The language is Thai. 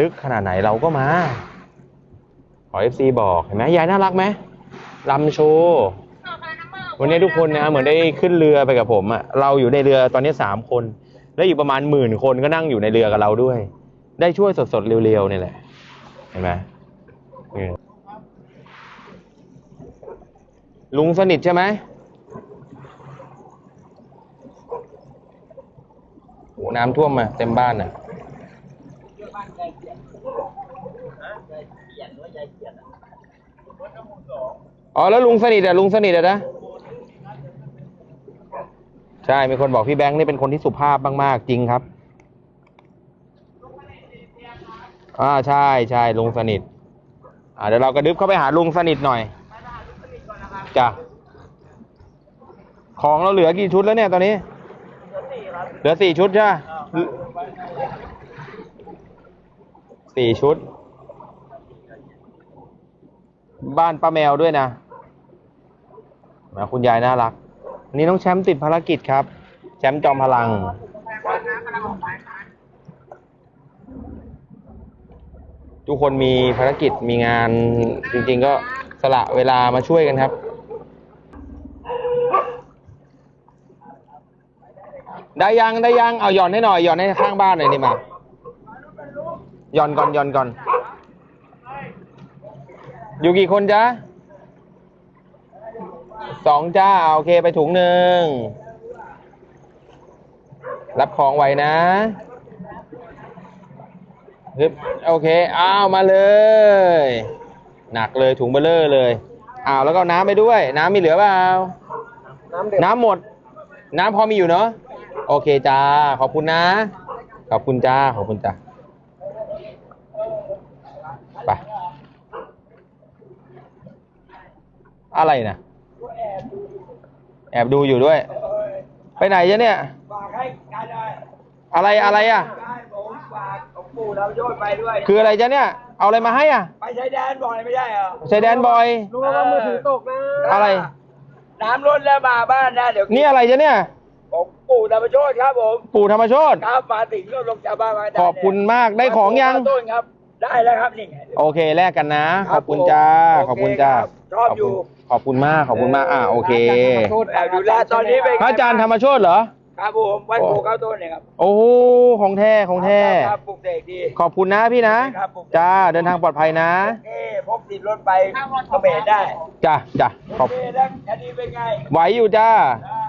ดึกขนาดไหนเราก็มา ขอเอฟซีบอกเห็นไหมยายน่ารักไหมลำโชว์วันนี้ทุกคนนะเหมือนได้ขึ้นเรือไปกับผมอะเราอยู่ในเรือตอนนี้สามคน แล้วอีกประมาณหมื่นคนก็นั่งอยู่ในเรือกับเราด้วย ได้ช่วยสดๆเร็วๆนี่แหละ เห็นไหมลุงสนิทใช่ไหมโหน้ำท่วมมาเต็มบ้านน่ะ อ๋อแล้วลุงสนิทอะลุงสนิทอะนะใช่ มีคนบอกพี่แบงค์นี่เป็นคนที่สุภาพมาก ๆ จริงครับ อ่าใช่ใช่ลุงสนิท อ่าเดี๋ยวเรากระดึบเข้าไปหาลุงสนิทหน่อยจ้ะของเราเหลือกี่ชุดแล้วเนี่ยตอนนี้ เหลือสี่ชุดใช่สี่ชุด บ้านป้าแมวด้วยนะนะคุณยายน่ารัก นี่น้องแชมป์ติดภารกิจครับ แชมป์จอมพลัง ทุกคนมีภารกิจมีงานจริง ๆ ก็สละเวลามาช่วยกันครับ ได้ยังได้ยังเอาหย่อนให้หน่อยหย่อนให้ข้างบ้านหน่อยนี่มาหย่อนก่อนหย่อนก่อน อยู่กี่คนจ๊ะสองจ้าโอเคไปถุงหนึ่ง รับของไว้นะฮึบโอเค อ้าว มาเลย หนักเลยถุงเบลเลอร์เลย อ้าว แล้วก็เอาน้ำไปด้วย น้ำมีเหลือเปล่าน้ำเด็ดน้ำหมด น้ำพอมีอยู่เนาะ โอเคจ้า ขอบคุณนะ ขอบคุณจ้า ขอบคุณจ้า ไป อะไรนะแอบดูอยู่ด้วย ไปไหนจ๊ะเนี่ย ฝากให้การได้อะไรอะไรอะ ได้ผมฝากของปู่เราโยนไปด้วย คืออะไรจ๊ะเนี่ย เอาอะไรมาให้อะไปใช้แดนบ่อยไม่ได้เหรอชายแดนบอย ลุงระวังมือถือตกนะอะไร น้ำล้นแล้วมาบ้านนะเดี๋ยวนี่อะไรจ๊ะเนี่ย ผมปู่ธรรมโชติครับผมปู่ธรรมโชตครับมาถึงก็ลงจากบ้านมาได้ขอบคุณมากได้ของยัง ต้นครับ ได้แล้วครับนี่ไง โอเคแลกกันนะคขรัอบบคุณจ้าผมขอบคุณจ้าโอเคครับ ชอบอยู่ขอบคุณมากขอบคุณมากอ่าโอเคแอบดูแลตอนนี้เป็นพระอาจารย์ธรรมโชตเหรอครับผมวัดปู่เข้าต้นเนี่ยครับโอ้โหของแท้ของแท้ครับปลูกเด็กดีขอบคุณนะพี่นะครับผมจ้าเดินทางปลอดภัยนะเอ้พกติดรถไปก็เบรได้จ้าจ้าขอบโอเคแล้วคดีเป็นไงไหวอยู่จ้าได้